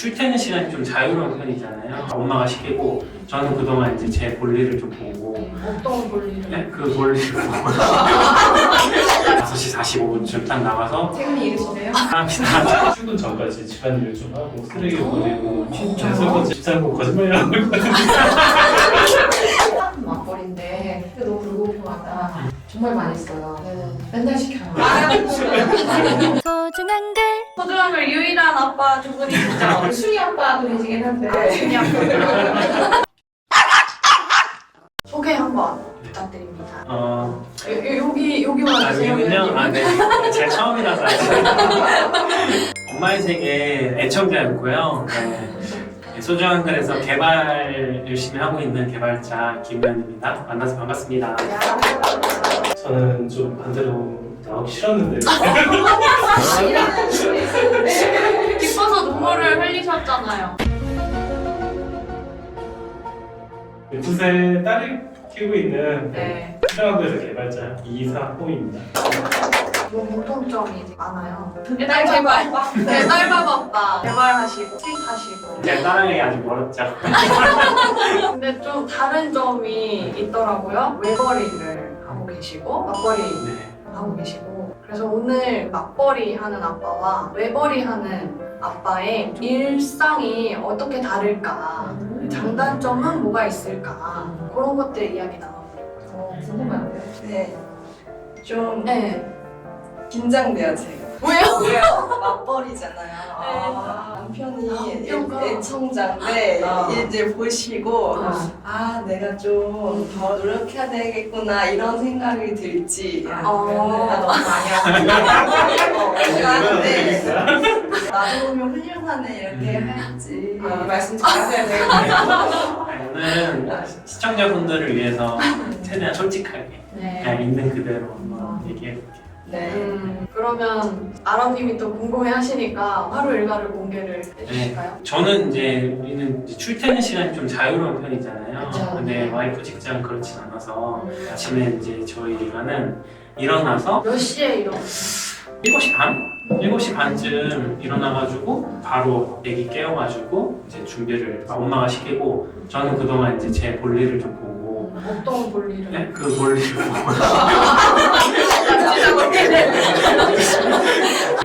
출퇴근 시간이 좀 자유로운 편이잖아요. 엄마가 시키고 저는 그동안 이제 제 볼일을 좀 보고 어떤 볼일을? 네? 그 볼일을 보고 5시 45분쯤 딱 나가서 책임이 이르시네요? 합니다. 출근 전까지 집안일을 좀 하고 쓰레기 버리고 진짜 설거지 집사고 거짓말을 하고 있거든요. 한 맞벌인데 그래도 불공평하다. 정말 많이 써요. 네. 맨날 시켜요. 소중한 글 소중한 걸 유일한 아빠 두 분이 진짜 순이 아빠도 계시긴 한데 순이 아빠 소개 한번 부탁드립니다. 어, 요- 요- 여기 여기만 아, 하세요. 여기는요? 아, 네. 제 처음이라서. 엄마의 세계 애청자였고요. 네. 네, 소중한 글에서 개발 열심히 하고 있는 개발자 김현입니다. 만나서 반갑습니다. 저는 좀 반대로 나오기 싫었는데 기뻐서 눈물을 흘리셨잖아요. 두세 딸을 키우고 있는 네. 수영학교에서 개발자 이사호입니다. 뭐 공통점이 많아요. 배달 개발, 배달밥 아빠 개발하시고 트윗하시고. 제 딸에게 아직 멀었죠. 근데 좀 다른 점이 있더라고요. 외벌이를 하고 계시고 맞벌이 네. 하고 계시고 그래서 오늘 맞벌이 하는 아빠와 외벌이 하는 아빠의 일상이 어떻게 다를까 장단점은 뭐가 있을까 그런 것들 이야기 나눠보려고요. 궁금한데 네. 좀 네. 긴장돼요, 제가. 왜요? 왜요? 맞벌이잖아요. 아. 남편이 남편과. 애- 애청자인데 아. 이제 보시고 아. 아 내가 좀 더 노력해야 되겠구나 이런 생각이 들지 야, 어. 그러면 나 너무 많이 하고 생각하는데 나도 보면 훌륭하네 이렇게 음. 할지 아. 말씀 잘하셔야 돼요. 네, 오늘은 시청자분들을 위해서 최대한 솔직하게 네. 그냥 있는 그대로 한번 얘기해볼게요. 네. 음, 그러면 아람님이 또 궁금해 하시니까 하루 일과를 공개를 해주실까요? 저는 이제 우리는 이제 출퇴근 시간이 좀 자유로운 편이잖아요. 그쵸. 근데 와이프 직장 그렇진 않아서 아침에 이제 저희 일가는 일어나서 몇 시에 일어나요? 7시 반? 7시 반쯤 일어나가지고 바로 애기 깨워가지고 이제 준비를 엄마가 시키고 저는 그동안 이제 제 볼일을 좀 보고 어떤 볼일을? 네? 그 볼일을 보고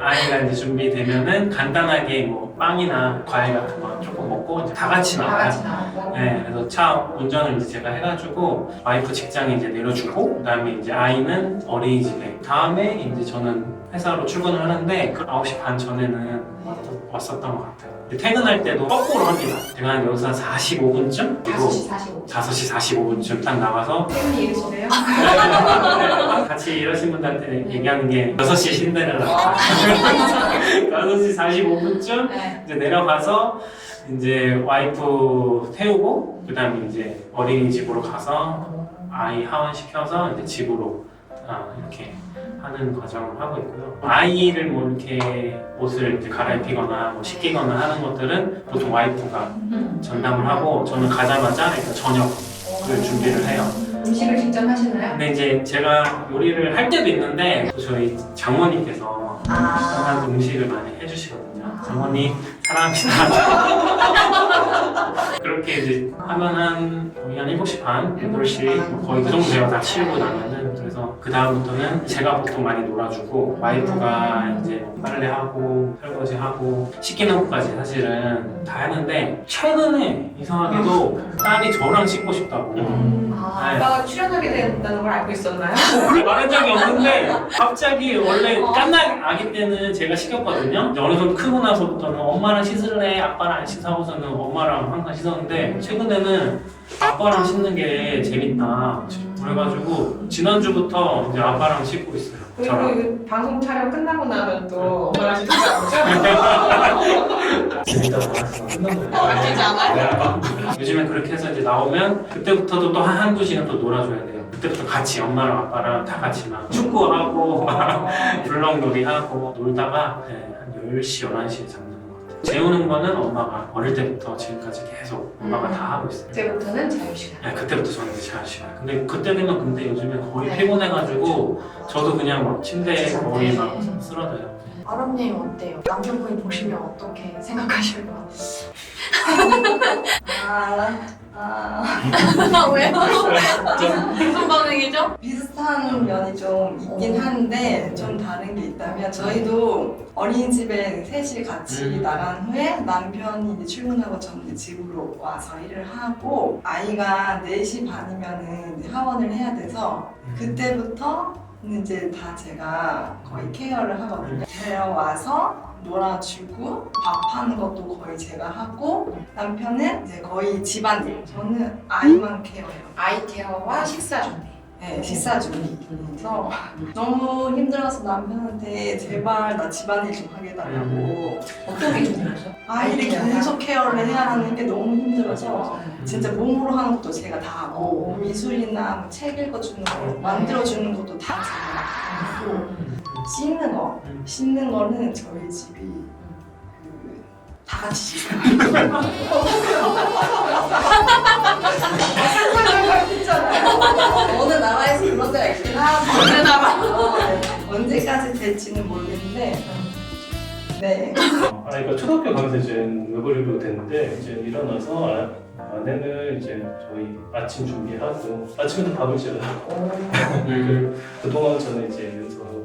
아이가 이제 준비되면은 간단하게 뭐 빵이나 과일 같은 거 조금 먹고 이제 다 같이 다 나와요. 같이 나오고 네, 그래서 차 운전을 이제 제가 해가지고 와이프 직장에 이제 내려주고 그다음에 이제 아이는 어린이집에 다음에 이제 저는 회사로 출근을 하는데 그 9시 반 전에는 왔었던 것 같아요. 퇴근할 때도 거꾸로 합니다. 제가 한 여기서 한 45분쯤 그리고 5시 45분 5시 45분쯤 딱 나가서 책임이 이르시네요? 같이 일하신 분들한테 얘기하는 게 6시 신데렐라 6시 45분쯤 네 이제 내려가서 이제 와이프 태우고 그다음에 이제 어린이집으로 가서 아이 하원 시켜서 이제 집으로 아, 이렇게 하는 과정을 하고 있고요. 아이를 뭐 이렇게 옷을 이제 갈아입히거나 뭐 씻기거나 하는 것들은 보통 와이프가 전담을 하고 저는 가자마자 일단 저녁을 준비를 해요. 음식을 직접 하시나요? 근데 이제 제가 요리를 할 때도 있는데 또 저희 장모님께서 아 항상 음식을 많이 해주시거든요. 장모님 사랑합니다. 그렇게 이제 하면 한 거의 한 7시 반, 8시 뭐 거의 그 정도 돼요. 다 치우고 나면은 그래서 그 다음부터는 제가 보통 많이 놀아주고 와이프가 이제 뭐 빨래하고 설거지하고 씻기는 것까지 사실은 다 하는데 최근에 이상하게도 딸이 저랑 씻고 싶다고 아, 네. 아빠가 출연하게 된다는 걸 알고 있었나요? 말한 적이 없는데 갑자기 원래 깐난 아기 때는 제가 시켰거든요. 근데 어느 정도 크고 나서부터는 엄마랑 씻을래, 아빠랑 안 씻하고서는 엄마랑 항상 씻었는데 최근에는 아빠랑 씻는 게 재밌다. 그래가지고 지난주부터 이제 아빠랑 씻고 있어요. 그리고 저랑. 이 방송 촬영 끝나고 나면 또 엄마랑 시키지 않죠? 재밌다고 말해서 끝난 거예요. 아끼지 않아요? 요즘에 그렇게 해서 이제 나오면 그때부터도 또 한 한두 시간 또 놀아줘야 돼요. 그때부터 같이 엄마랑 아빠랑 다 같이 막 축구하고 막 불렁놀이 하고 놀다가 네, 한 10시, 11시에 잠드는 것 같아요. 재우는 거는 엄마가 어릴 때부터 지금까지 계속 엄마가 다 하고 있어요. 그때부터는 자유시간 네, 그때부터 저는 이제 잘 시간. 근데 그때 되면 근데 요즘에 거의 네. 피곤해가지고 저도 그냥 막 침대에 거의 막 쓰러져요. 아람님 어때요? 남편분이 보시면 어떻게 생각하실 것 아, 아, 요? 왜요? 무슨 반응이죠? 비슷한 면이 좀 있긴 한데 좀 다른 게 있다면 저희도 어린이집에 셋이 같이 음. 나간 후에 남편이 이제 출근하고 저는 이제 집으로 와서 일을 하고 아이가 4시 반이면은 이제 하원을 해야 돼서 그때부터 이제 다 제가 거의 케어를 하거든요. 데려와서 놀아주고 밥하는 것도 거의 제가 하고 남편은 이제 거의 집안일. 저는 아이만 케어해요. 아이 케어와 식사 준비. 네, 식사 준비. 그래서 너무 힘들어서 남편한테 제발 나 집안일 좀 하게 해달라고 어떤 게 힘들어서? 아이를 계속 케어를 해야 하는 게 너무 힘들어서 진짜 몸으로 하는 것도 제가 다 하고 미술이나 뭐책 읽어주는 거 만들어주는 것도 다 제가 하고 씻는 거 씻는 거는 저희 집이 그, 다 같이 씻어요. 어느 나라에서 그런 데가 있긴 하고 어느 나라? 어, 네. 언제까지 될지는 모르겠는데 네. 어, 아이가 초등학교 가면서 이제 외벌이로 됐는데 이제 일어나서 아, 아내는 이제 저희 아침 준비하고 아침에도 밥을 지어요. 그 그동안 저는 이제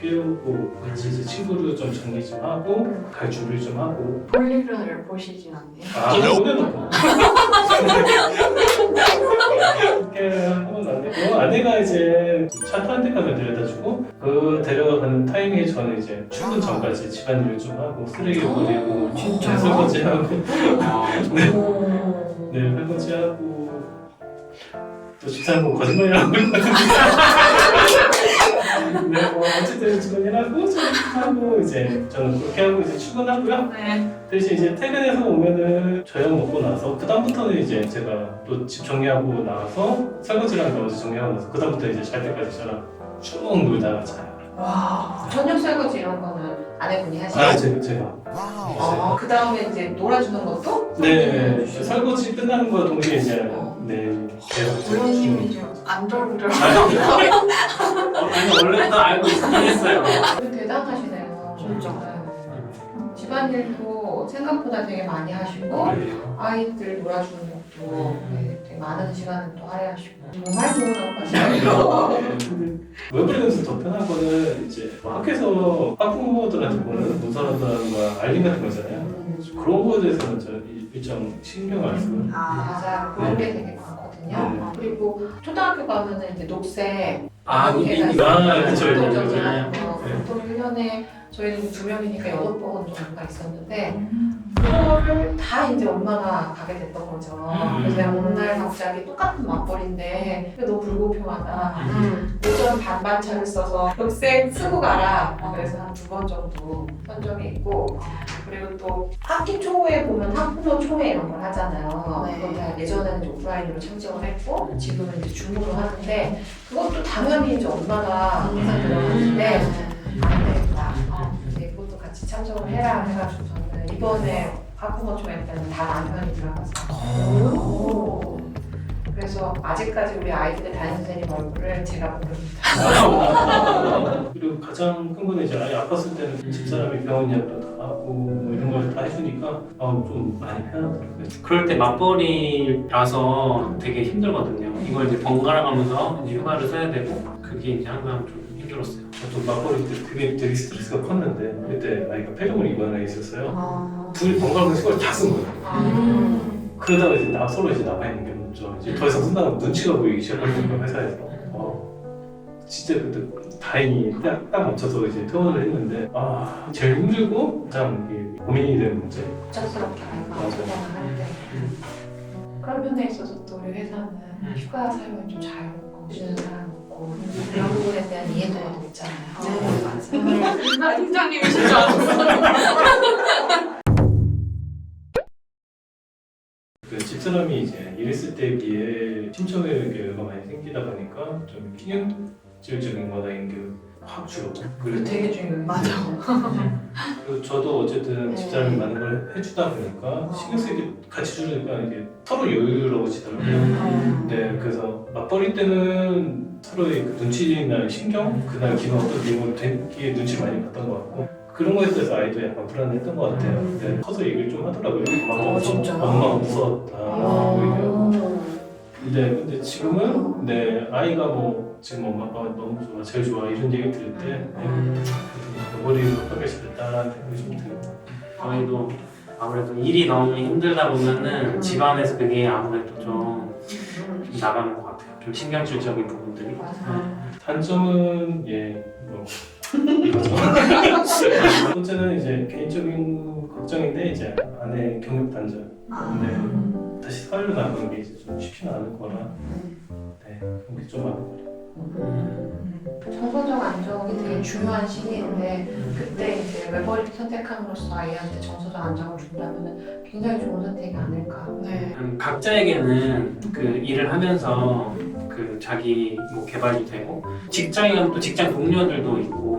깨우고 같이 이제 친구를 좀 정리 좀 하고 갈 준비를 좀 하고. 볼일을 보시진 않네요. 아 보내놓고 이렇게 하면 안 되고. 아내가 이제 차 타는 데까지 데려다주고 그 데려가는 타이밍에 저는 이제 출근 전까지 집안일을 좀 하고 쓰레기 버리고 진짜요? 설거지하고. 네, 오. 네 설거지하고. 또 집사람은 거짓말이라고 네, 집안일하고 설거지하고 이제 저는 그렇게 하고 이제 출근하고요. 네. 대신 이제 퇴근해서 오면은 저녁 먹고 나서 그 다음부터는 이제 제가 또 집 정리하고 나서 설거지랑 나머지 정리하고 나서 그 다음부터 이제 잘 때까지 저랑 쭉 놀다가 자요. 와. 저녁 설거지 이런 거는 아내분이 하시고. 아 제가 제가. 어, 그 다음에 이제 놀아주는 것도? 네 설거지 끝나는 거 동시에 이제 네 계속 제가 부모님이 좀 안절부절. 아니 원래부터 알고 있긴 했어요. 대단하시네요. 진짜. 네. 집안일도 생각보다 되게 많이 하시고. 아이들 놀아주는 것도 네, 많은 시간을 또 할애하시고. 정말 좋은 아빠시네요. 외부에서 더 편한 거는 이제 뭐 학교에서 학부모들한테 보는 문서라든가 알림 같은 거 있잖아요. 그런 거에 대해서는 저 일정 신경 안 쓰고. 아, 맞아 그런 게 되게 많거든요. 네. 그리고 초등학교 가면은 이제 녹색 아 해서 아, 그쵸, 운동장이나 네. 뭐 네. 보통 1년에 저희는 두 명이니까 여덟 번 정도가 있었는데 그거를 다 이제 엄마가 가게 됐던 거죠. 음. 그래서 내가 어느 날 갑자기 똑같은 맞벌인데 너무 불공평하다. 음. 오전 반반차를 써서 녹색 쓰고 가라. 그래서 한 두 번 정도 선정이 있고 그리고 또 학기 초에 보면 학부모 초회 이런 걸 하잖아요. 네. 그건 다 예전에는 오프라인으로 참석을 했고 지금은 이제 줌으로 하는데 그것도 당연히 이제 엄마가 항상 들어가는데 안 되겠다. 어, 이제 이것도 같이 참석을 해라 해가지고 저는 이번에 학부모 초회 때는 다 남편이 들어가서 그래서 아직까지 우리 아이들의 담임 선생님 얼굴을 제가 모릅니다. 그리고 가장 큰 거는 이제 아이 아팠을 때는 집사람이 병원 예약도 다 하고 뭐 이런 걸 다 해주니까 아, 좀 많이 편하더라고요. 그럴 때 맞벌이라서 되게 힘들거든요. 이걸 이제 번갈아 가면서 이제 휴가를 써야 되고 그게 이제 항상 좀 힘들었어요. 저도 맞벌이 때 그게 되게 스트레스가 컸는데 그때 아이가 폐렴을 입원해 있었어요. 아. 둘이 번갈아가면서 휴가를 다 쓴 거예요. 음. 그러다가 이제 나 서로 이제 남아 있는 게 먼저 이제 더 이상 쓴다고 눈치가 보이기 시작하는 거예요 회사에서. 어, 진짜 그때 다행히 딱, 딱 맞춰서 이제 퇴원을 했는데 아 제일 힘들고 가장 이게 고민이 되는 문제. 갑작스럽게 맞아요. 때. 그런 면에 있어서 또 우리 회사는 휴가 사용이 좀 자유롭고 쉬는 사람 없고 그런 부분에 대한 이해도가 높잖아요. 네, 맞아요. 아, 팀장님이신 줄 알았어 집사람이 이제 일했을 때에 비해 신청외교가 많이 생기다 보니까 좀 기념질적인 거나 이런 게확 줄었고 그리고 되게 중요해요. 맞아. 그리고 저도 어쨌든 네. 집사람이 많은 걸 해주다 보니까 신경 쓰기 같이 주니까 이게 서로 여유로워지더라고요. 음. 네, 그래서 맞벌이 때는 서로의 그 눈치나 신경, 그날 기분 어떤 기분 되게 눈치 많이 봤던 것 같고 그런 거에 대해서 아이도 약간 불안했던 것 같아요. 근데 커서 얘기를 좀 하더라고요. 엄마가 어, 진짜요? 엄마가 무서웠다. 아. 얘기하고. 네, 근데 지금은 네 아이가 뭐 지금 엄마 아빠가 너무 좋아, 제일 좋아 이런 얘기 들을 때 네, 머리를 하길 잘했다라는 생각이 좀 들고. 저희도 아무래도 일이 너무 힘들다 보면은 집안에서 그게 아무래도 좀, 좀 나가는 것 같아요. 좀 신경질적인 부분들이. 맞아. 단점은 예, 뭐 이거죠. 번째는 이제 개인적인 걱정인데 이제 아내 경력 단절. 아. 네, 다시 사회로 나가는 게 이제 좀 쉽지는 않을 거라. 네, 그런 게좀 많은 정서적 안정이 되게 중요한 시기인데 그때 이제 외벌이 선택함으로써 아이한테 정서적 안정을 준다면 굉장히 좋은 선택이 아닐까. 네. 음, 각자에게는 그 일을 하면서 그 자기 뭐 개발이 되고 직장에 가면 또 직장 동료들도 있고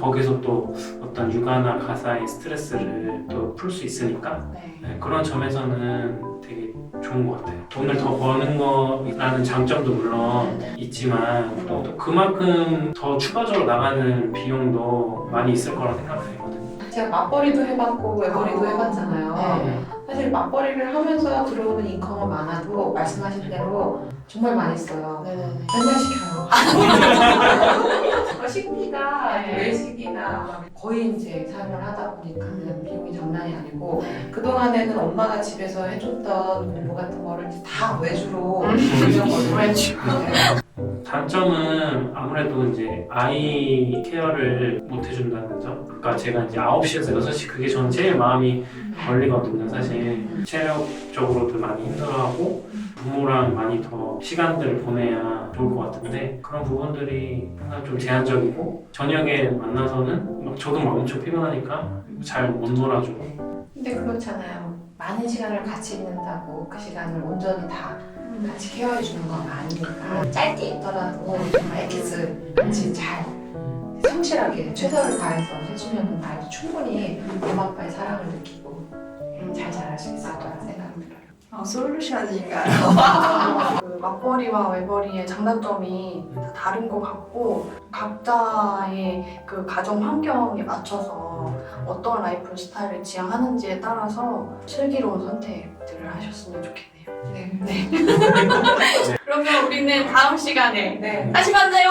거기서 또 어떤 육아나 가사의 스트레스를 또 풀 수 있으니까 네. 네, 그런 점에서는 되게 좋은 것 같아요. 돈을 더 버는 거라는 장점도 물론 있지만 또, 또 그만큼 더 추가적으로 나가는 비용도 많이 있을 거라 생각하거든요. 제가 맞벌이도 해봤고 외벌이도 해봤잖아요. 네. 사실 맞벌이를 하면서 들어오는 인컴은 많아도 말씀하신 대로 정말 많이 써요. 네네네. 맨날 시켜요. 어, 식비가 네. 외식이나 거의 이제 사용을 하다 보니까는 비용이 장난이 아니고 그 동안에는 엄마가 집에서 해줬던 공부 같은 거를 이제 다 외주로 돌려버리고 외주. 네. 단점은 아무래도 이제 아이 케어를 못 해준다는 점. 아까 제가 이제 9시에서 6시 그게 전 제일 마음이 걸리거든요, 사실. 체력적으로도 많이 힘들어하고 부모랑 많이 더 시간들을 보내야 좋을 것 같은데 그런 부분들이 항상 좀 제한적이고 저녁에 만나서는 막 저도 막 엄청 피곤하니까 잘 못 놀아주고 근데 그렇잖아요. 많은 시간을 같이 있는다고 그 시간을 온전히 다 같이 케어해 주는 건 아니니까 짧게 있더라도 키스 같이 잘 성실하게 최선을 다해서 해주면 아이도 충분히 엄마 아빠의 사랑을 느끼고 잘 자랄 수 있을 거라는 생각이 들어요. 어, 솔루션인가요? 그 맞벌이와 외벌이의 장단점이 다 다른 것 같고 각자의 그 가정 환경에 맞춰서 어떤 라이프 스타일을 지향하는지에 따라서 슬기로운 선택 들을 하셨으면 좋겠네요. 네. 그러면 우리는 다음 시간에 네. 다시 만나요.